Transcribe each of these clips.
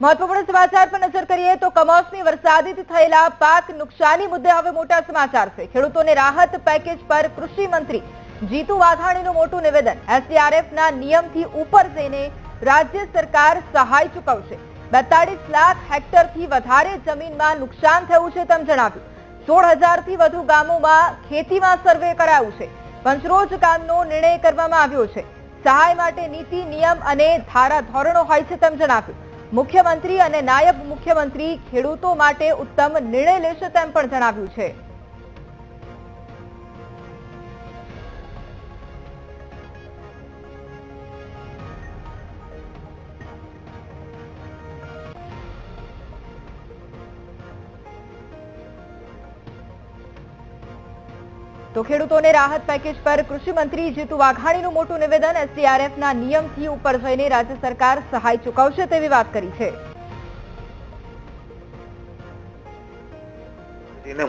મહત્વપૂર્ણ સમાચાર પર નજર કરીએ તો કમોસમી વરસાદથી થયેલા પાક નુકસાની મુદ્દે હવે મોટા સમાચાર છે. ખેડૂતોને રાહત પેકેજ પર કૃષિ મંત્રી જીતુ વાઘાણીનું મોટું નિવેદન. એસડીઆરએફના નિયમથી ઉપર જઈને રાજ્ય સરકાર સહાય ચૂકવશે. બેતાળીસ લાખ હેક્ટરથી વધારે જમીનમાં નુકસાન થયું છે તેમ જણાવ્યું. સોળ હજારથી વધુ ગામોમાં ખેતીમાં સર્વે કરાયું છે. પંચરોજ કામનો નિર્ણય કરવામાં આવ્યો છે. સહાય માટે નીતિ, નિયમ અને ધારા ધોરણો હોય છે તેમ જણાવ્યું. મુખ્યમંત્રી અને નાયબ મુખ્યમંત્રી ખેડૂતો માટે ઉત્તમ નિર્ણય લેશે તેમ પણ જણાવ્યું છે. તો ખેડૂતોને રાહત પેકેજ પર કૃષિ મંત્રી જીતુ વાઘાણીનું મોટું નિવેદન એસડીઆરએફના નિયમથી ઉપર જઈને રાજ્ય સરકાર સહાય ચૂકવશે તેવી વાત કરી છે.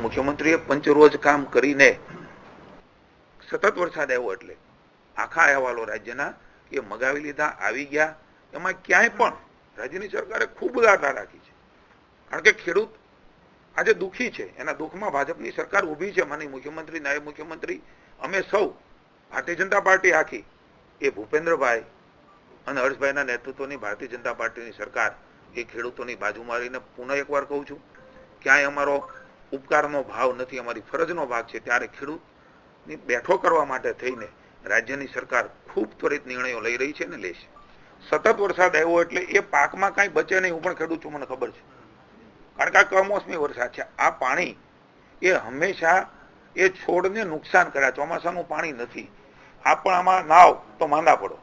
મુખ્યમંત્રીએ પંચરોજ કામ કરીને સતત વરસાદ આવ્યો એટલે આખા અહેવાલો રાજ્યના એ મગાવી લીધા, આવી ગયા, એમાં ક્યાંય પણ રાજ્યની સરકારે ખૂબ આધાર રાખી છે. કારણ કે ખેડૂત આજે દુઃખી છે. એના દુઃખમાં ભાજપની સરકાર ઊભી છે. માની મુખ્યમંત્રી, નાયબ મુખ્યમંત્રી, અમે સૌ, ભારતીય જનતા પાર્ટી આખી, એ ભૂપેન્દ્રભાઈ અને હર્ષભાઈના નેતૃત્વની ભારતીય જનતા પાર્ટીની સરકાર એ ખેડૂતોની બાજુ મારીને પુનઃ એકવાર કહું છું, ક્યાંય અમારો ઉપકારનો ભાવ નથી, અમારી ફરજનો ભાગ છે. ત્યારે ખેડૂતની બેઠો કરવા માટે થઈને રાજ્યની સરકાર ખૂબ ત્વરિત નિર્ણયો લઈ રહી છે અને લેશે. સતત વરસાદ આવ્યો એટલે એ પાકમાં કાંઈ બચે નહીં, હું પણ ખેડૂત છું, મને ખબર છે. કારણ કે આ કમોસમી વરસાદ છે. આ પાણી એ હંમેશા એ છોડને નુકસાન કરે ચોમાસાનું પાણી નથી. આ પણ આમાં નાવ તો માંદા પડો.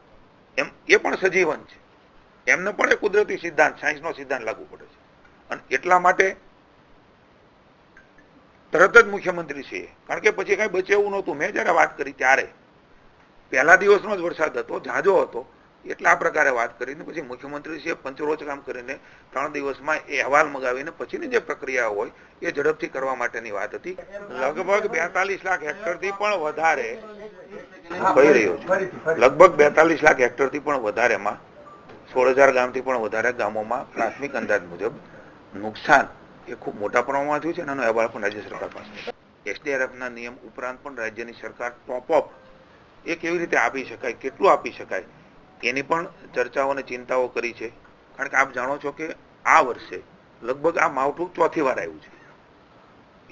એમ, એ પણ સજીવન છે. એમને પણ એ કુદરતી સિદ્ધાંત સાયન્સનો સિદ્ધાંત લાગુ પડે છે. અને એટલા માટે તરત જ મુખ્યમંત્રી છે કારણ કે પછી કાંઈ બચે એવું નહોતું. મેં જ્યારે વાત કરી ત્યારે. પહેલા દિવસનો જ વરસાદ હતો, ઝાઝો હતો. એટલે આ પ્રકારે વાત કરીને પછી મુખ્યમંત્રી છે પંચરોજ કામ કરીને ત્રણ દિવસમાં એ અહેવાલ મગાવીને પછીની જે પ્રક્રિયા હોય એ ઝડપથી કરવા માટેની વાત હતી. લગભગ બેતાલીસ લાખ હેક્ટરથી પણ વધારે કહી રહ્યો છું. લગભગ બેતાલીસ લાખ હેક્ટરથી પણ વધારેમાં સોળ હજાર ગામથી પણ વધારે ગામોમાં પ્રાથમિક અંદાજ મુજબ નુકસાન એ ખૂબ મોટા પ્રમાણમાં થયું છે અને એનો અહેવાલ પણ રાજ્ય સરકાર પાસે એસડીઆરએફના નિયમ ઉપરાંત પણ રાજ્યની સરકાર ટોપ અપ એ કેવી રીતે આપી શકાય, કેટલું આપી શકાય એની પણ ચર્ચાઓ અને ચિંતાઓ કરી છે. કારણ કે આપ જાણો છો કે આ વર્ષે લગભગ આ માવઠું ચોથી વાર આવ્યું છે.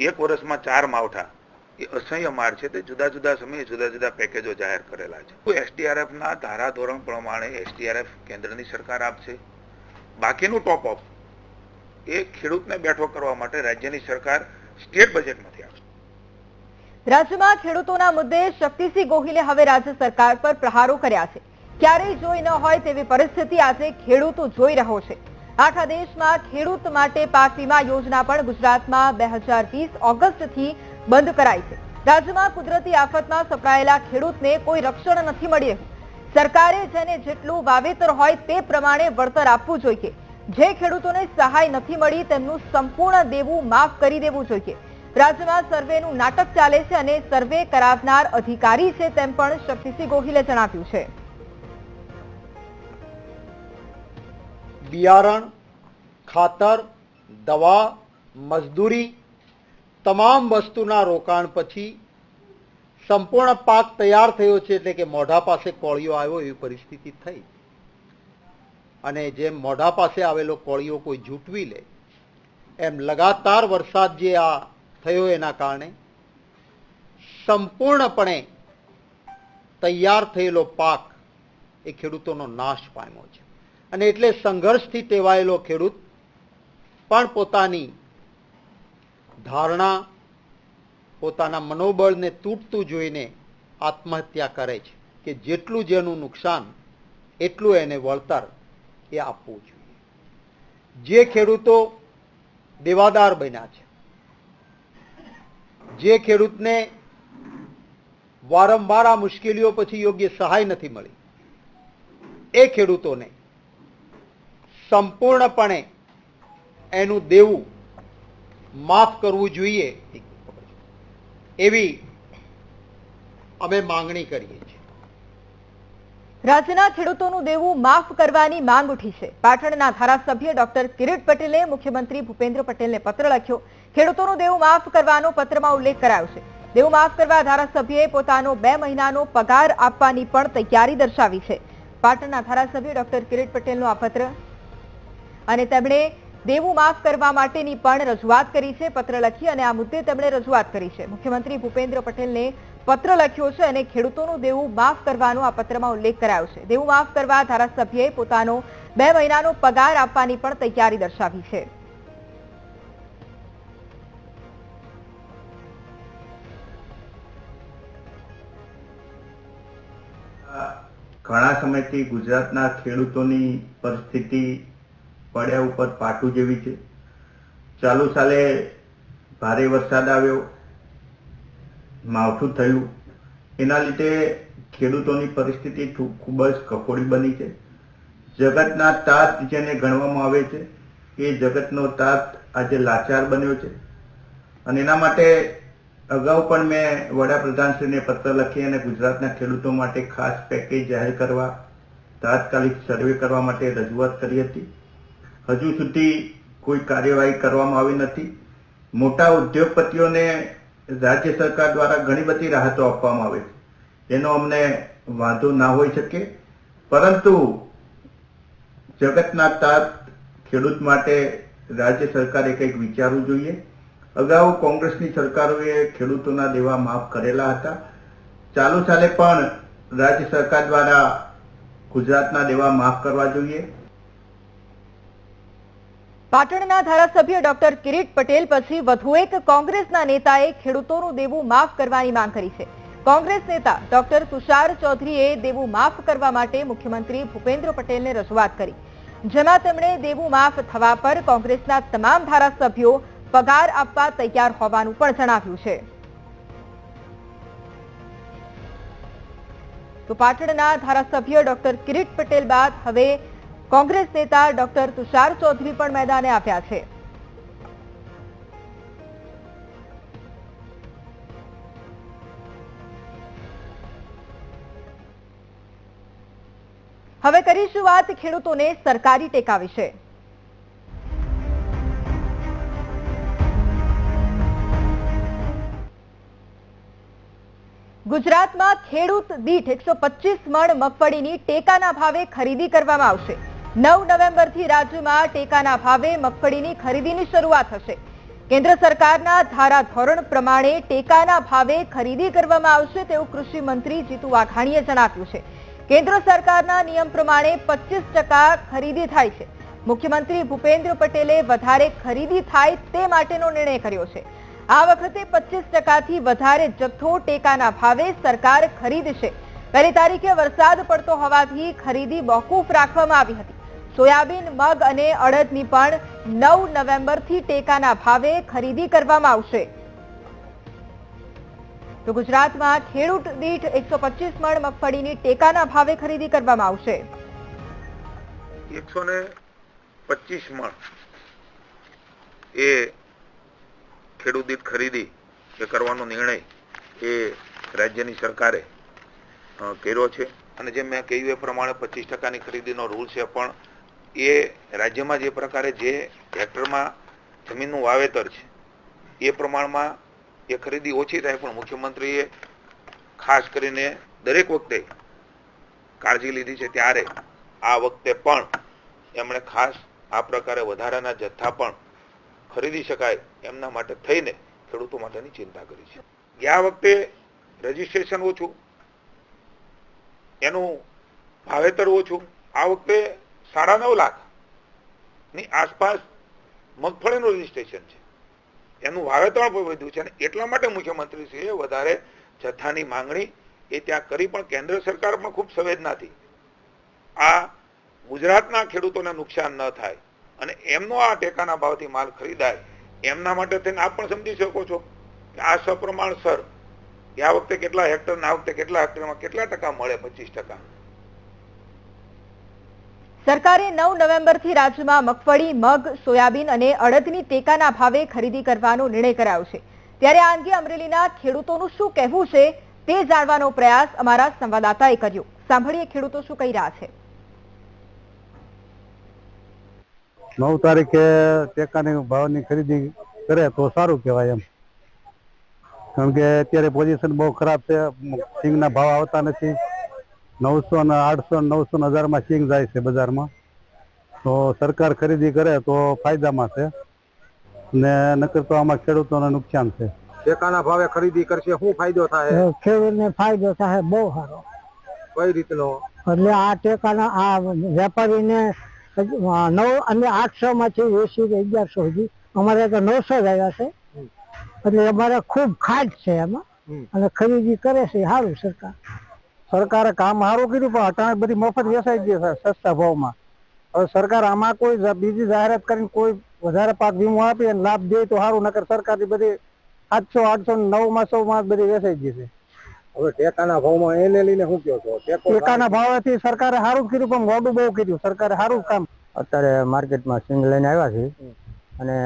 એક વર્ષમાં ચાર માવઠા. એ અસહ્ય માર છે તે જુદા જુદા સમયે જુદા જુદા પેકેજો જાહેર કરેલા છે. એસટીઆરએફના ધારાધોરણ ધારા ધોરણ પ્રમાણે એસટીઆરએફ કેન્દ્રની સરકાર આપશે. બાકીનું ટોપ અપ એ ખેડૂતને બેઠો કરવા માટે રાજ્યની સરકાર સ્ટેટ બજેટમાંથી આપશે. રાજ્યમાં ખેડૂતોના મુદ્દે શક્તિસિંહ ગોહિલે હવે રાજ્ય સરકાર પર પ્રહારો કર્યા છે. ક્યારેય જોઈ ન હોય તેવી પરિસ્થિતિ આજે ખેડૂતો જોઈ રહ્યો છે. આખા દેશમાં ખેડૂત માટે પાક વીમા યોજના પણ ગુજરાતમાં બે ઓગસ્ટથી બંધ કરાઈ છે. રાજ્યમાં કુદરતી આફતમાં સપડાયેલા ખેડૂતને કોઈ રક્ષણ નથી મળી રહ્યું સરકારે જેને જેટલું વાવેતર હોય તે પ્રમાણે વળતર આપવું જોઈએ. જે ખેડૂતોને સહાય નથી મળી તેમનું સંપૂર્ણ દેવું માફ કરી દેવું જોઈએ. રાજ્યમાં સર્વેનું નાટક ચાલે છે અને સર્વે કરાવનાર અધિકારી છે તેમ પણ શક્તિસિંહ ગોહિલે જણાવ્યું છે. બિયારણ, ખાતર, દવા, મજદૂરી, તમામ વસ્તુના રોકાણ પછી સંપૂર્ણ પાક તૈયાર થયો છે એટલે કે મોઢા પાસે કોળિયો આવ્યો એવી પરિસ્થિતિ થઈ. અને જેમ મોઢા પાસે આવેલો કોળિયો કોઈ જૂટવી લે, એમ લગાતાર વરસાદ જે આ થયો એના કારણે સંપૂર્ણપણે તૈયાર થયેલો પાક એ ખેડૂતોનો નાશ પામ્યો છે. અને એટલે સંઘર્ષથી ટેવાયેલો ખેડૂત પણ પોતાની ધારણા, પોતાના મનોબળને તૂટતું જોઈને આત્મહત્યા કરે છે કે જેટલું જેનું નુકસાન, એટલું એને વળતર એ આપવું જોઈએ. જે ખેડૂતો દેવાદાર બન્યા છે, જે ખેડૂતને વારંવાર આ મુશ્કેલીઓ પછી યોગ્ય સહાય નથી મળી, એ ખેડૂતોને સંપૂર્ણપણે એનું દેવું માફ કરવું જોઈએ. એવી અમે માંગણી કરીએ છીએ. રાજ્યના ખેડૂતોનું દેવું માફ કરવાની માંગ ઉઠી છે. પાટણના ધારાસભ્ય ડોક્ટર કિરીટ પટેલે મુખ્યમંત્રી ભૂપેન્દ્ર પટેલને પત્ર લખ્યો. ખેડૂતોનું દેવું માફ કરવાનો પત્રમાં ઉલ્લેખ કરાયો છે. દેવું માફ કરવા ધારાસભ્યએ પોતાનો બે મહિનાનો પગાર આપવાની પણ તૈયારી દર્શાવી છે. પાટણના ધારાસભ્ય ડોક્ટર કિરીટ પટેલનો આ પત્ર અને તેમણે દેવું માફ કરવા માટેની પણ રજૂઆત કરી છે, પત્ર લખી અને આ મુદ્દે તેમણે રજૂઆત કરી છે. મુખ્યમંત્રી ભૂપેન્દ્ર પટેલને પત્ર લખ્યો છે અને ખેડૂતોનું દેવું માફ કરવાનો આ પત્રમાં ઉલ્લેખ કરાયો છે. દેવું માફ કરવા ધારાસભ્યએ પોતાનો બે મહિનાનો પગાર આપવાની પણ તૈયારી દર્શાવી છે. ઘણા સમયથી ગુજરાતના ખેડૂતોની પરિસ્થિતિ પડ્યા ઉપર પાટું જેવી છે. ચાલુ સાલે ભારે વરસાદ આવ્યો. માવઠું થયું. એના લીધે ખેડૂતોની પરિસ્થિતિ ખૂબ જ કફોડી બની છે. જગતના તાત જેને ગણવામાં આવે છે, એ જગતનો તાત આજે લાચાર બન્યો છે. અને એના માટે અગાઉ પણ મેં વડાપ્રધાનશ્રીને પત્ર લખી અને ગુજરાતના ખેડૂતો માટે ખાસ પેકેજ જાહેર કરવા, તાત્કાલિક સર્વે કરવા માટે રજૂઆત કરી હતી. હજુ સુધી કોઈ કાર્યવાહી કરવામાં આવી નથી. મોટા ઉદ્યોગપતિઓને રાજ્ય સરકાર દ્વારા ઘણી બધી રાહતો આપવામાં આવે છે. એનો અમને વાંધો ના હોઈ શકે. પરંતુ જગતના તાત ખેડૂત માટે રાજ્ય સરકારે કંઈક વિચારવું જોઈએ. અગાઉ કોંગ્રેસની સરકારોએ ખેડૂતોના દેવા માફ કરેલા હતા. ચાલુ સાલે પણ રાજ્ય સરકાર દ્વારા ગુજરાતના દેવા માફ કરવા જોઈએ. પાટણના ધારાસભ્ય ડોક્ટર કિરીટ પટેલ પછી વધુ એક કોંગ્રેસના નેતાએ ખેડૂતોનું દેવું માફ કરવાની માંગ કરી છે. કોંગ્રેસ નેતા ડોક્ટર તુષાર ચૌધરીએ દેવું માફ કરવા માટે મુખ્યમંત્રી ભૂપેન્દ્ર પટેલને રજૂઆત કરી. જેમાં તેમણે દેવું માફ થવા પર કોંગ્રેસના તમામ ધારાસભ્યો પગાર આપવા તૈયાર હોવાનું પણ જણાવ્યું છે. તો પાટણના ધારાસભ્ય ડોક્ટર કિરીટ પટેલ બાદ હવે કોંગ્રેસ નેતા ડોક્ટર તુષાર ચૌધરી પણ મેદાને આવ્યા છે. હવે કરીશું વાત ખેડૂતોને સરકારી ટેકા વિશે. ગુજરાતમાં ખેડૂત દીઠ એકસો મણ મગફળીની ટેકાના ભાવે ખરીદી કરવામાં આવશે. નવ નવેમ્બરથી રાજ્યમાં ટેકાના ભાવે મગફળીની ખરીદીની શરૂઆત થશે. કેન્દ્ર સરકારના ધારાધોરણ પ્રમાણે ટેકાના ભાવે ખરીદી કરવામાં આવશે તેવું કૃષિ મંત્રી જીતુ વાઘાણીએ જણાવ્યું છે. કેન્દ્ર સરકારના નિયમ પ્રમાણે પચીસ ખરીદી થાય છે. મુખ્યમંત્રી ભૂપેન્દ્ર પટેલે વધારે ખરીદી થાય તે માટેનો નિર્ણય કર્યો છે. આ વખતે પચીસ ટકાથી વધારે જથ્થો ટેકાના ભાવે સરકાર ખરીદશે. પહેલી તારીખે વરસાદ પડતો હોવાથી ખરીદી મોકૂફ રાખવામાં આવી હતી. સોયાબીન, મગ અને અડદની પણ નવ નવેમ્બરથી ટેકાના ભાવે ખરીદી કરવામાં આવશે. તો ગુજરાતમાં ખેડૂત દીઠ એકસો પચીસ મણ મગફળીની ટેકાના ભાવે ખરીદી કરવામાં આવશે. એકસો ને પચીસ મણ એ ખેડૂત દીઠ ખરીદી એ કરવાનો નિર્ણય એ રાજ્યની સરકારે કર્યો છે. અને જેમ મેં કહ્યું એ પ્રમાણે પચીસ ટકાની ખરીદીનો રૂલ છે પણ એ રાજ્યમાં જે પ્રકારે જે હેક્ટરમાં જમીનનું વાવેતર છે, એ પ્રમાણમાં એ ખરીદી ઓછી થાય, પણ મુખ્યમંત્રીએ ખાસ કરીને દરેક વખતે કાળજી લીધી છે ત્યારે આ વખતે પણ એમણે ખાસ આ પ્રકારે વધારાના જથ્થા પણ ખરીદી શકાય એમના માટે થઈને ખેડૂતો માટેની ચિંતા કરી છે. ગયા વખતે રજીસ્ટ્રેશન ઓછું, એનું ભાવેતર ઓછું, આ વખતે સાડા નવ લાખ. ની આસપાસ મગફળીનું રજીસ્ટ્રેશન છે. એનું વાવેતર પણ વધ્યું છે અને એટલા માટે મુખ્યમંત્રીશ્રીએ વધારે જથ્થાની માંગણી એ ત્યાં કરી પણ કેન્દ્ર સરકાર પણ ખૂબ સંવેદનાથી આ ગુજરાતના ખેડૂતોને નુકસાન ન થાય અને એમનો આ ટેકાના ભાવથી માલ ખરીદાય, એમના માટે થઈને આપ પણ સમજી શકો છો કે આ સપ્રમાણસર સર આ વખતે કેટલા હેક્ટર આ વખતે કેટલા હેક્ટરમાં કેટલા ટકા મળે પચીસ ટકા? સરકારે નવ નવેમ્બરથી રાજ્યમાં મગફળી, મગ, સોયાબીન અને અડદની ટેકાના ભાવે ખરીદી કરવાનો નિર્ણય કરાયો છે. ત્યારે આ અંગે અમરેલીના ખેડૂતોનું શું કહેવું છે તે જાણવાનો પ્રયાસ અમારા સંવાદદાતાએ કર્યો. સાંભળીએ ખેડૂતો શું કહી રહ્યા છે. નવ તારીખે ટેકાની ભાવની ખરીદી કરે તો સારું કહેવાય એમ. કારણ કે અત્યારે પોઝિશન બહુ ખરાબ છે. સિંગના ભાવ આવતા નથી. નવસો ને આઠસો નવસો ને હજારમાં સિંગ જાય છે બજારમાં. તો સરકાર ખરીદી કરે તો ફાયદામાં છે. ને નકર તો આમાં ખેડૂતોને નુકસાન છે. ટેકાના ભાવે ખરીદી કરશે શું ફાયદો થાય? ખેડૂતને ફાયદો થાય બહુ સારો. કઈ રીતનો? એટલે આ ટેકાના આ વેપારીને નવ અને આઠસો માંથી એસી કે અગિયારસો સુધી અમારે તો નવસો જ આવ્યા છે. એટલે અમારે ખૂબ ખાટ છે એમાં. અને ખરીદી કરે છે સારું સરકાર. સરકારે કામ સારું કીધું પણ અટાણે બધી મફત વેચાઈ ગઈ છે સસ્તા ભાવમાં. હવે સરકાર આમાં કોઈ બીજી જાહેરાત કરીને કોઈ વધારે પાક વીમો આપી અને લાભ દે તો સારું નકર સરકારની બધી આઠસો આઠસો નવ માસો માં બધી વેચાઈ ગઈ છે. હવે ટેકાના ભાવમાં એને લઈને શું કહો છો? ટેકો ટેકાના ભાવેથી સરકારે સારું કર્યું પણ મોડું બહુ કર્યું સરકારે સારું કામ અત્યારે માર્કેટમાં સિંગ લઈને આવ્યા છે અને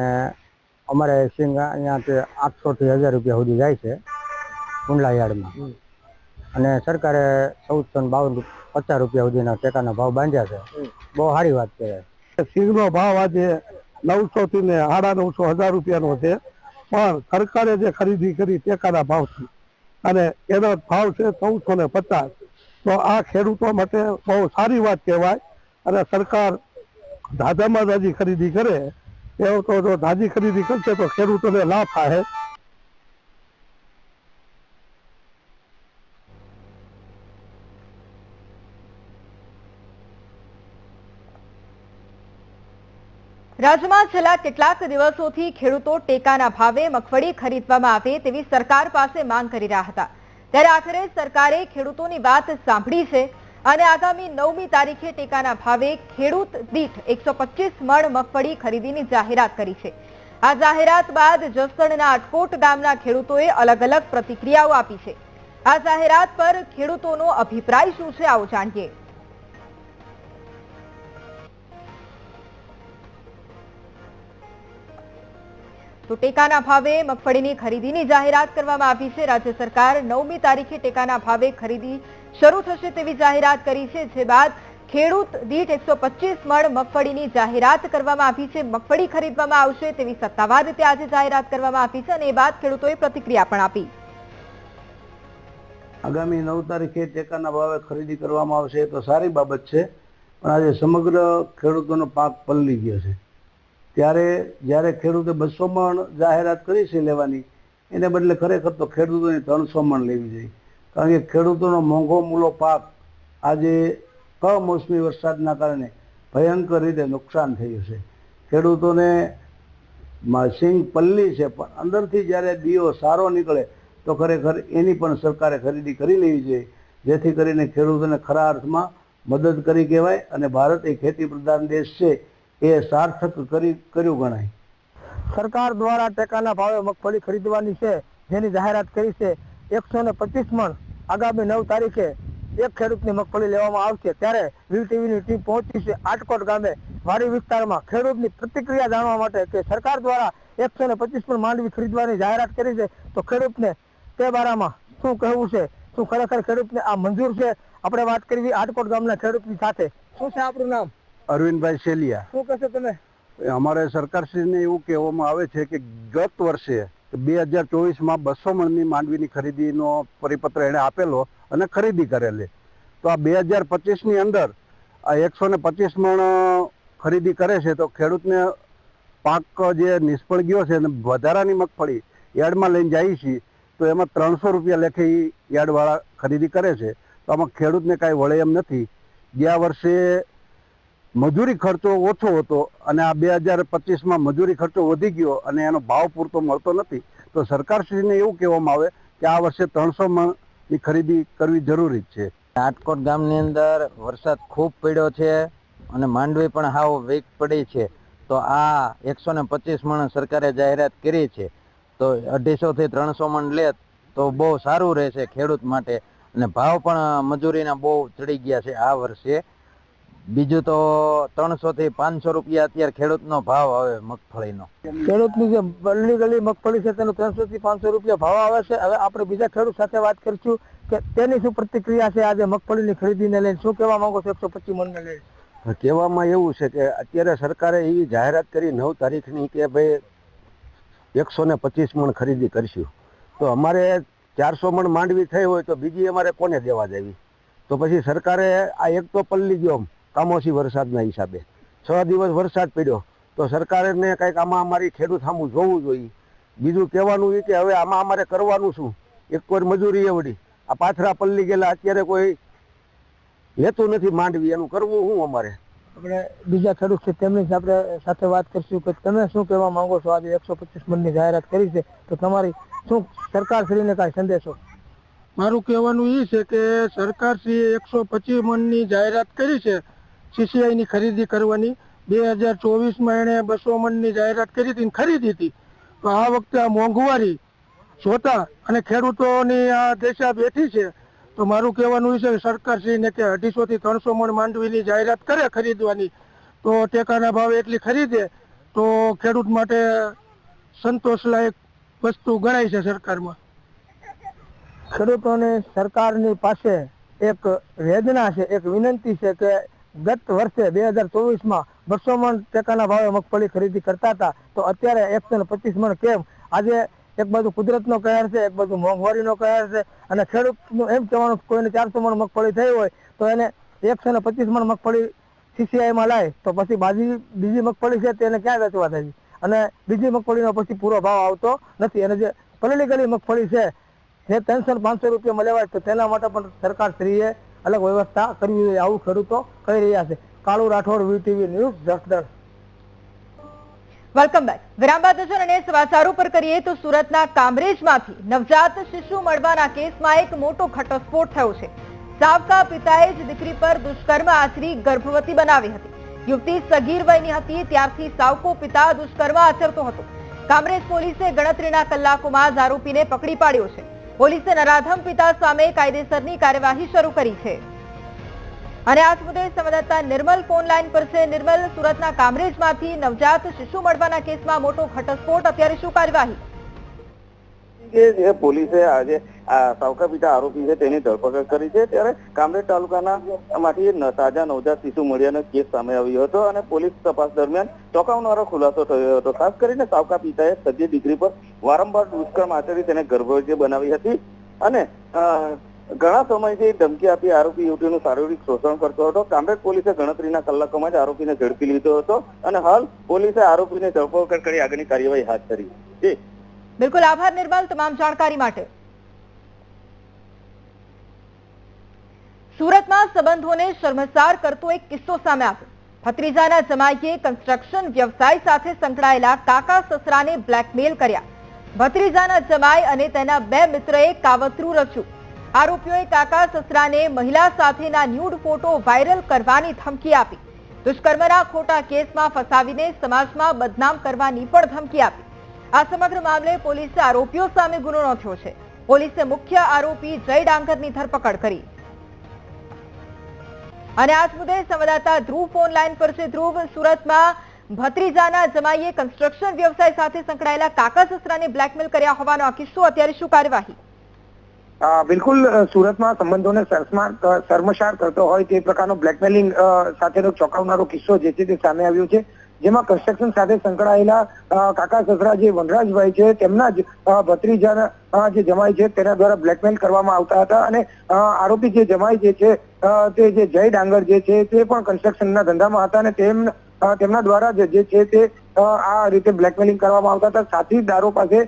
અમારે સિંગ અહીંયાથી આઠસો થી હજાર રૂપિયા સુધી જાય છે કુંડલા યાર્ડમાં. અને સરકારે ચૌદસો ને બાવન પચાસ રૂપિયા સુધીના ટેકાના ભાવ બાંધ્યા છે. બહુ સારી વાત કહેવાય. સિંગનો ભાવ આજે નવસો થી ને સાડા નવસો હજાર રૂપિયાનો છે. પણ સરકારે જે ખરીદી કરી ટેકાના ભાવથી અને એનો ભાવ છે ચૌદસો ને પચાસ. તો આ ખેડૂતો માટે બહુ સારી વાત કહેવાય. અને સરકાર ધાધામાં દાદી ખરીદી કરે એવો તો જો દાદી ખરીદી કરશે તો ખેડૂતોને લાભ થાય. રાજ્યમાં છેલ્લા કેટલાક દિવસોથી ખેડૂતો ટેકાના ભાવે મગફળી ખરીદવામાં આવે તેવી સરકાર પાસે માંગ કરી રહ્યા હતા. ત્યારે આખરે સરકારે ખેડૂતોની વાત સાંભળી છે અને આગામી નવમી તારીખે ટેકાના ભાવે ખેડૂત દીઠ એકસો મણ મગફળી ખરીદીની જાહેરાત કરી છે. આ જાહેરાત બાદ જસદણના અટકોટ ગામના ખેડૂતોએ અલગ અલગ પ્રતિક્રિયાઓ આપી છે. આ જાહેરાત પર ખેડૂતોનો અભિપ્રાય શું છે આવો જાણીએ. તો ટેકાના ભાવે મગફળીની ખરીદીની જાહેરાત કરવામાં આવી છે. રાજ્ય સરકાર નવમી તારીખે ટેકાના ભાવે ખરીદી શરૂ થશે તેવી જાહેરાત કરી છે. જે બાદ ખેડૂત દીઠ એકસો મણ મગફળીની જાહેરાત કરવામાં આવી છે. મગફળી ખરીદવામાં આવશે તેવી સત્તાવાર રીતે આજે જાહેરાત કરવામાં આવી છે અને એ બાદ ખેડૂતોએ પ્રતિક્રિયા પણ આપી. આગામી નવ તારીખે ટેકાના ભાવે ખરીદી કરવામાં આવશે તો સારી બાબત છે. પણ આજે સમગ્ર ખેડૂતોનો પાક પલળી ગયો છે. ત્યારે જ્યારે ખેડૂતે બસો મણ જાહેરાત કરી છે લેવાની, એને બદલે ખરેખર તો ખેડૂતોને ત્રણસો મણ લેવી જોઈએ. કારણ કે ખેડૂતોનો મોંઘો મૂલો પાક આજે કમોસમી વરસાદના કારણે ભયંકર રીતે નુકસાન થયું છે ખેડૂતોને સિંગ પલ્લી છે, પણ અંદરથી જ્યારે દીવો સારો નીકળે, તો ખરેખર એની પણ સરકારે ખરીદી કરી લેવી જોઈએ. જેથી કરીને ખેડૂતોને ખરા અર્થમાં મદદ કરી કહેવાય અને ભારત એ ખેતી પ્રધાન દેશ છે. એ સાર્થક કરી, કર્યું ગણાય. સરકાર દ્વારા ટેકાના ભાવે મગફળી ખરીદવાની છે, જેની જાહેરાત કરી છે, એકસો ને પચીસ મણ આગામી નવ તારીખે એક ખેડૂતની મગફળી લેવામાં આવશે, ત્યારે વીટીવીની ટીમ પહોંચી છે આટકોટ ગામે. વાડી વિસ્તારમાં ખેડૂતની પ્રતિક્રિયા જાણવા માટે કે સરકાર દ્વારા એકસો ને પચીસ મણ માંડવી ખરીદવાની જાહેરાત કરી છે, તો ખેડૂતને તે બારામાં શું કહેવું છે? શું ખરેખર ખેડૂતને આ મંજૂર છે? આપણે વાત કરવી આટકોટ ગામના ખેડૂતની સાથે. શું છે આપણું નામ? અરવિંદભાઈ સેલિયા. શું કહેશો તમે? અમારે સરકારશ્રીને એવું કહેવામાં આવે છે કે ગત વર્ષે બે હજાર ચોવીસમાં બસો મણની માંડવીની ખરીદીનો પરિપત્ર એણે આપેલો અને ખરીદી કરેલી. તો આ બે હજાર પચીસની અંદર આ એકસો ને પચીસ મણ ખરીદી કરે છે તો ખેડૂતને પાક જે નિષ્ફળ ગયો છે અને વધારાની મગફળી યાર્ડમાં લઈને જાય છે તો એમાં ત્રણસો રૂપિયા લેખે યાર્ડવાળા ખરીદી કરે છે. તો આમાં ખેડૂતને કાંઈ વળે એમ નથી. ગયા વર્ષે મજૂરી ખર્ચો ઓછો હતો અને આ બે હજાર પચીસમાં મજૂરી ખર્ચો વધી ગયો અને એનો ભાવ પૂરતો મળતો નથી, તો સરકારશ્રીને એવું કહેવામાં આવે કે આ વર્ષે ત્રણસો મણની ખરીદી કરવી જરૂરી છે. રાજકોટ ગામની અંદર વરસાદ ખૂબ પડ્યો છે અને માંડવી પણ હાવ વીક પડી છે. તો આ એકસો ને પચીસ મણ સરકારે જાહેરાત કરી છે. તો અઢીસોથી ત્રણસો મણ લે તો બહુ સારું રહેશે ખેડૂત માટે. અને ભાવ પણ મજૂરીના બહુ ચડી ગયા છે આ વર્ષે. બીજું તો ત્રણસો થી પાંચસો રૂપિયા અત્યારે ખેડૂતનો ભાવ આવે મગફળીનો. ખેડૂતની જે ગલી ગલી મગફળી છે તેનો ત્રણસો થી પાંચસો રૂપિયા ભાવ આવે છે. હવે આપણે બીજા ખેડૂત સાથે વાત કરીશું કે તેની શું પ્રતિક્રિયા છે આજે મગફળીની ખરીદીને લઈને? શું કહેવા માંગો છો એકસો પચીસ મણને લઈને? કહેવામાં એવું છે કે અત્યારે સરકારે એવી જાહેરાત કરી નવ તારીખની કે ભાઈ એકસો ને પચીસ મણ ખરીદી કરશું. તો અમારે ચારસો મણ માંડવી થઈ હોય તો બીજી અમારે કોને દેવા દેવી? તો પછી સરકારે આ એક તો પલ્લી ગયો કામોસી વરસાદના હિસાબે. છ દિવસ વરસાદ પડ્યો તો સરકારને કંઈક આમાં અમારી ખેડૂત સામું જોવું જોઈએ. બીજું કહેવાનું એ કે હવે આમાં અમારે કરવાનું શું? એક વાર મજૂરી એવડી આ પાથરા પલ્લી ગયેલા અત્યારે કોઈ લેતું નથી માંડવી એનું કરવું શું અમારે? આપણે બીજા ખેડૂત છે તેમની આપણે સાથે વાત કરીશું કે તમે શું કહેવા માંગો છો? આજે એકસો પચીસ મનની જાહેરાત કરી છે તો તમારી શું સરકારશ્રીને કાંઈ સંદેશો? મારું કહેવાનું એ છે કે સરકારશ્રીએ એકસો પચીસ મનની જાહેરાત કરી છે સીસીઆઈની ખરીદી કરવાની. બે હજાર ચોવીસમાં એણે બસો મણની જાહેરાત કરી હતી ખરીદી હતી. તો આ વખતે આ મોંઘવારી જોતા અને ખેડૂતોની આ દેશા બેઠી છે. તો મારું કહેવાનું છે કે સરકારશ્રીને કે અઢીસોથી ત્રણસો મણ માંડવીની જાહેરાત કરે ખરીદવાની. તો ટેકાના ભાવે એટલી ખરીદે તો ખેડૂત માટે સંતોષલાયક વસ્તુ ગણાય છે સરકારમાં. ખેડૂતોને સરકારની પાસે એક વેદના છે, એક વિનંતી છે કે ગત વર્ષે બે હજાર ચોવીસમાં બસો મણ ટેકાના ભાવે મગફળી ખરીદી કરતા હતા. તો અત્યારે એકસો પચીસ મણ કેમ? આજે એક બાજુ કુદરતનો કહેર છે, એક બાજુ મોંઘવારીનો કહેર છે અને ખેડૂતનું એમ કહેવાનું કોઈને ચારસો મણ મગફળી થઈ હોય તો એને એકસો ને પચીસ મણ મગફળી સીસીઆઈમાં લાય. તો પછી બાજી, બીજી મગફળી છે તેને ક્યાં વેચવા થાય? અને બીજી મગફળીનો પછી પૂરો ભાવ આવતો નથી. અને જે પલળી ગયેલી મગફળી છે જે ત્રણસો પાંચસો રૂપિયામાં લેવાય તો તેના માટે પણ સરકાર શ્રીએ અલગ વ્યવસ્થા કરવી જોઈએ આવું ખેડૂતો કહી રહ્યા છે. Kalu Rathod VTV news, Jasdan. Welcome back. વિરામ બાદ અને સમાચારો પર કરીએ તો સુરતના કામરેજમાંથી નવજાત શિશુ મળવાના કેસમાં એક મોટો ઘટસ્ફોટ થયો છે. સાવકા પિતાએ જ દીકરી પર દુષ્કર્મ આચરી ગર્ભવતી બનાવી હતી. યુવતી સગીર વયની હતી, ત્યારથી સાવકો પિતા દુષ્કર્મ આચરતો હતો. કામરેજ પોલીસે ગણતરીના કલાકોમાં જ આરોપીને પકડી પાડ્યો છે. પોલીસે નરાધમ પિતા સામે કાયદેસરની કાર્યવાહી શરૂ કરી છે. અને આ મુદ્દે સંવાદદાતા નિર્મલ ફોન લાઈન પર છે. નિર્મલ, સુરતના કામરેજમાંથી નવજાત શિશુ મળવાના કેસમાં મોટો ઘટસ્ફોટ, અત્યારે શું કાર્યવાહી? કે જે પોલીસે આજે સાવકા પિતા આરોપી છે તેની ધરપકડ કરી છે. ત્યારે કામરેજ તાલુકાના માંથી તાજા નવજાત શિશુ મળ્યાનો કેસ સામે આવ્યો હતો અને પોલીસ તપાસ દરમિયાન ચોંકાવનારો ખુલાસો થયો હતો. ખાસ કરીને સાવકા પિતાએ સગી દીકરી પર વારંવાર દુષ્કર્મ આચરી તેને ગર્ભવતી બનાવી હતી. અને ઘણા સમયથી ધમકી આપી આરોપી યુવતીનું શારીરિક શોષણ કરતો હતો. કામરેજ પોલીસે ગણતરીના કલાકોમાં જ આરોપીને ઝડપી લીધો હતો અને હાલ પોલીસે આરોપીને ધરપકડ કરી આગળની કાર્યવાહી હાથ ધરી છે. બિલકુલ આભાર નિર્મલ તમામ જાણકારી માટે. સુરતમાં સંબંધોને શર્મસાર કરતો એક કિસ્સો સામે આવ્યો. ભત્રીજાના જમાઈએ કન્સ્ટ્રક્શન વ્યવસાય સાથે સંકળાયેલા કાકા સસરાને બ્લેકમેલ કર્યા. ભત્રીજાના જમાઈ અને તેના બે મિત્રએ કાવતરું રચ્યું. આરોપીઓએ કાકા સસરાને મહિલા સાથેના ન્યૂડ ફોટો વાયરલ કરવાની ધમકી આપી. દુષ્કર્મના ખોટા કેસમાં ફસાવીને સમાજમાં બદનામ કરવાની પણ ધમકી આપી. આ સમગ્ર મામલે પોલીસે આરોપીઓ સામે ગુનો નોંધ્યો છે. પોલીસે મુખ્ય આરોપી જય ડાંગરની ધરપકડ કરી. અને આ મુદ્દે સંવાદદાતા ધ્રુવ ફોન લાઈન પર છે. ધ્રુવ, સુરતમાં ભત્રીજાના જમાઈએ કન્સ્ટ્રક્શન વ્યવસાય સાથે સંકળાયેલા કાકા સસરાને બ્લેકમેલ કર્યા હોવાનો આ કિસ્સો. અત્યારે શું કાર્યવાહી? બિલકુલ સુરતમાં સંબંધોને શર્મસાર કરતો હોય તે પ્રકારનો બ્લેકમેલિંગ સાથેનો ચોંકાવનારો કિસ્સો જે છે તે સામે આવ્યો છે. જેમાં કન્સ્ટ્રક્શન સાથે સંકળાયેલા કાકા સસરા જે વનરાજભાઈ છે, તેમના જ ભત્રીજાના જે જમાઈ છે, તેના દ્વારા બ્લેકમેલ કરવામાં આવતા હતા અને આરોપી જે જમાઈ જે છે તે જે જય ડાંગર જે છે, તે પણ કન્સ્ટ્રક્શનના ધંધામાં હતા અને તેમ તેમના દ્વારા જ છે તે આ રીતે બ્લેકમેલિંગ કરવામાં આવતા હતા. સાથીદારો પાસે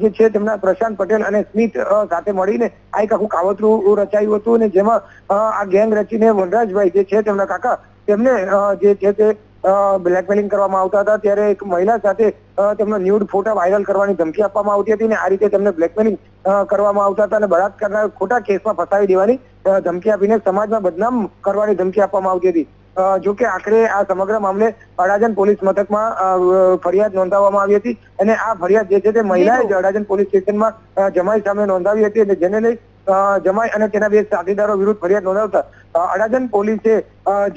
જે છે તેમના પ્રશાંત પટેલ અને સ્મિત સાથે મળીને આ એક આખું કાવતરું રચાયું હતું અને જેમાં આ ગેંગ રચીને વનરાજભાઈ જે છે તેમના કાકા, તેમને જે છે તે બ્લેકમેલિંગ કરવામાં આવતા હતા. ત્યારે એક મહિલા સાથે તેમનો ન્યૂડ ફોટા વાયરલ કરવાની ધમકી આપવામાં આવતી હતી અને આ રીતે તેમને બ્લેકમેલિંગ કરવામાં આવતા હતા અને બળાત્કારના ખોટા કેસમાં ફસાવી દેવાની ધમકી આપીને સમાજમાં બદનામ કરવાની ધમકી આપવામાં આવતી હતી. જો કે આખરે આ સમગ્ર મામલે અડાજણ પોલીસ મથકમાં ફરિયાદ નોંધાવવામાં આવી હતી અને આ ફરિયાદ જે છે તે મહિલાએ જ અડાજણ પોલીસ સ્ટેશનમાં જમાઈ સામે નોંધાવી હતી અને જેને લઈ જમાઈ અને તેના બે સાથીદારો વિરુદ્ધ ફરિયાદ નોંધાવતા અડાજણ પોલીસે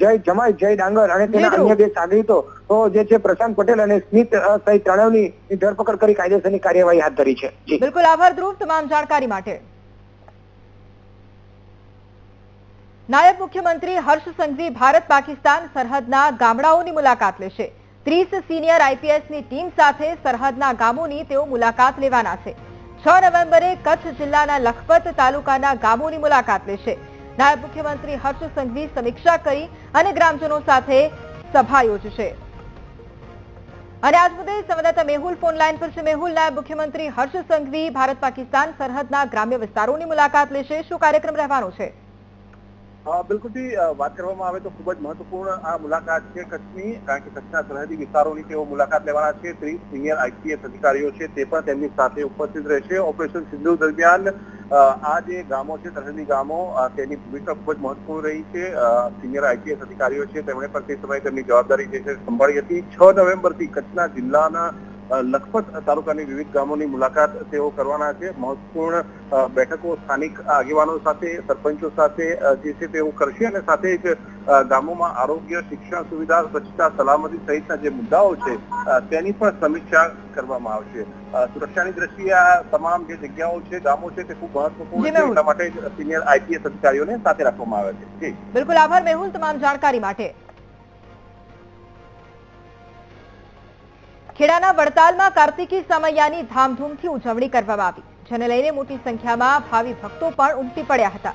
જય જમાઈ જય ડાંગર અને તેના અન્ય બે સાગરીતો જે છે પ્રશાંત પટેલ અને સ્મિત સહિત ત્રણેવની ધરપકડ કરી કાયદેસરની કાર્યવાહી હાથ ધરી છે. બિલકુલ આભાર ધ્રુવ તમામ જાણકારી માટે. નાયબ મુખ્યમંત્રી હર્ષ સંઘવી ભારત પાકિસ્તાન સરહદના ગામડાઓની મુલાકાત લેશે. ત્રીસ સિનિયર આઈપીએસની ટીમ સાથે સરહદના ગામોની તેઓ મુલાકાત લેવાના છે. છ નવેમ્બરે કચ્છ જિલ્લાના લખપત તાલુકાના ગામોની મુલાકાત લેશે. નાયબ મુખ્યમંત્રી હર્ષ સંઘવી સમીક્ષા કરી અને ગ્રામજનો સાથે સભા યોજશે. અને આજ મુદ્દે સંવાદદાતા મેહુલ ફોન લાઈન પર છે. મેહુલ, નાયબ મુખ્યમંત્રી હર્ષ સંઘવી ભારત પાકિસ્તાન સરહદના ગ્રામ્ય વિસ્તારોની મુલાકાત લેશે. શું કાર્યક્રમ રહેવાનો છે? બિલકુલથી વાત કરવામાં આવે તો ખૂબ જ મહત્વપૂર્ણ આ મુલાકાત છે કચ્છની, કારણ કે કચ્છના સરહદી વિસ્તારોની તેઓ મુલાકાત લેવાના છે. ત્રીસ સિનિયર આઈપીએસ અધિકારીઓ છે, તે પણ તેમની સાથે ઉપસ્થિત રહેશે. ઓપરેશન સિંધુ દરમિયાન આ જે ગામો છે, સરહદી ગામો તેની ભૂમિકા ખૂબ જ મહત્વપૂર્ણ રહી છે. સિનિયર આઈપીએસ અધિકારીઓ છે, તેમણે પણ તે સમયે તેમની જવાબદારી જે છે સંભાળી હતી. છ નવેમ્બરથી કચ્છના જિલ્લાના લખપત તાલુકાની વિવિધ ગામોની મુલાકાત તેઓ કરવાના છે. મહત્વપૂર્ણ બેઠકો સ્થાનિક આગેવાનો સાથે સરપંચો સાથે જે છે તેઓ કરશે અને સાથે જ ગામોમાં આરોગ્ય શિક્ષણ સુવિધા સ્વચ્છતા સલામતી સહિતના જે મુદ્દાઓ છે તેની પણ સમીક્ષા કરવામાં આવશે. સુરક્ષાની દ્રષ્ટિએ આ તમામ જે જગ્યાઓ છે ગામો છે તે ખૂબ મહત્વપૂર્ણ છે. એટલા માટે સિનિયર આઈપીએસ અધિકારીઓને સાથે રાખવામાં આવે છે. બિલકુલ આભાર મેહુલ તમામ જાણકારી માટે. ખેડાના વડતાલમાં કાર્તિકી સમૈયાની ધામધૂમથી ઉજવણી કરવામાં આવી, જેને લઈને મોટી સંખ્યામાં ભાવિ ભક્તો પણ ઉમટી પડ્યા હતા.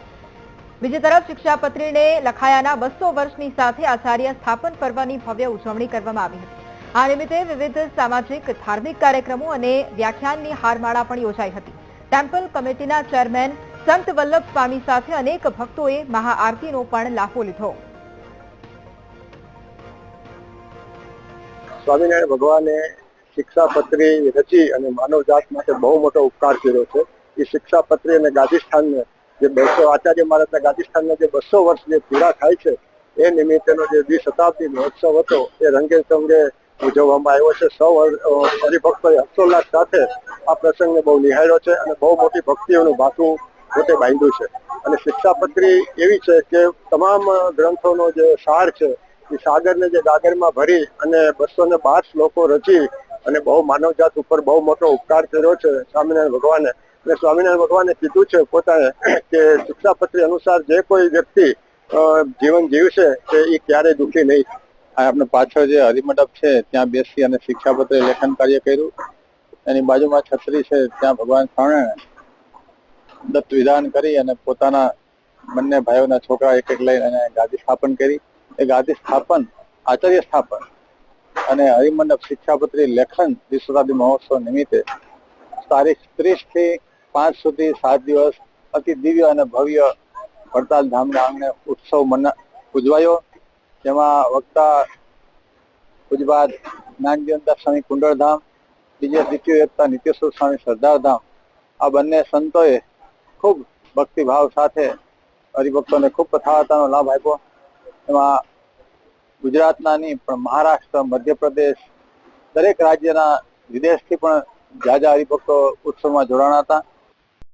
બીજી તરફ શિક્ષાપત્રીને લખાયાના બસો વર્ષની સાથે આચાર્ય સ્થાપન પર્વની ભવ્ય ઉજવણી કરવામાં આવી હતી. આ નિમિત્તે વિવિધ સામાજિક, ધાર્મિક કાર્યક્રમો અને વ્યાખ્યાનની હારમાળા પણ યોજાઈ હતી. ટેમ્પલ કમિટીના ચેરમેન સંત વલ્લભ સ્વામી સાથે અનેક ભક્તોએ મહાઆરતીનો પણ લાભો લીધો. સ્વામિનારાયણ ભગવાને શિક્ષાપત્રી રચી અને માનવજાત માટે બહુ મોટો ઉપકાર કર્યો છે. એ શિક્ષાપત્રી અને ગાધિસ્થાનને જે બસો, આચાર્ય મહારાજના ગાંધીસ્થાનને જે બસો વર્ષ જે પૂરા થાય છે, એ નિમિત્તેનો જે દ્વિશતાબ્દી મહોત્સવ હતો, એ રંગે ચંગે ઉજવવામાં આવ્યો છે. સૌ હરિભક્તોએ હર્ષોલ્લાસ સાથે આ પ્રસંગને બહુ નિહાળ્યો છે અને બહુ મોટી ભક્તિઓનું ભાથું પોતે બાંધ્યું છે. અને શિક્ષાપત્રી એવી છે કે તમામ ગ્રંથોનો જે સાર છે એ સાગરને જે ગાગરમાં ભરી અને બસો ને બાર શ્લોકો રચી અને બહુ માનવજાત ઉપર બહુ મોટો ઉપકાર કર્યો છે સ્વામિનારાયણ ભગવાને. અને સ્વામિનારાયણ ભગવાને કીધું છે પોતાને કે શિક્ષાપત્રી અનુસાર જે કોઈ વ્યક્તિ જીવન જીવશે તે એ ક્યારેય દુઃખી નહીં. આપણે પાછળ જે હરિમંડપ છે ત્યાં બેસી અને શિક્ષાપત્રી લેખન કાર્ય કર્યું. એની બાજુમાં છત્રી છે ત્યાં ભગવાન સ્વામિનારાયણ દત્ત વિધાન કરી અને પોતાના બંને ભાઈઓના છોકરા એક એક લઈ અને ગાદી સ્થાપન કરી. એ આદિ સ્થાપન, આચાર્ય સ્થાપન અને હરિમંડપ શિક્ષાપત્રી લેખન વિશ્વશતાબ્દી મહોત્સવ નિમિત્તે તારીખ ત્રીસથી પાંચ સુધી સાત દિવસ અતિ દિવ્ય અને ભવ્ય વડતાલ ધામના આંગણે ઉત્સવ મના, ઉજવાયો. જેમાં વક્તા ગુજરાત જ્ઞાનજયંતા સ્વામી કુંડળધામ બીજે દ્વિતીય એકતા નિત્યેશ્વર સ્વામી સરદારધામ આ બંને સંતોએ ખૂબ ભક્તિભાવ સાથે હરિભક્તોને ખૂબ કથાવાર્તાનો લાભ આપ્યો. એમાં ગુજરાતના નહીં, પણ મહારાષ્ટ્ર, મધ્યપ્રદેશ દરેક રાજ્યના વિદેશથી પણ જાજા હરિભક્તો ઉત્સવમાં જોડાણા હતા.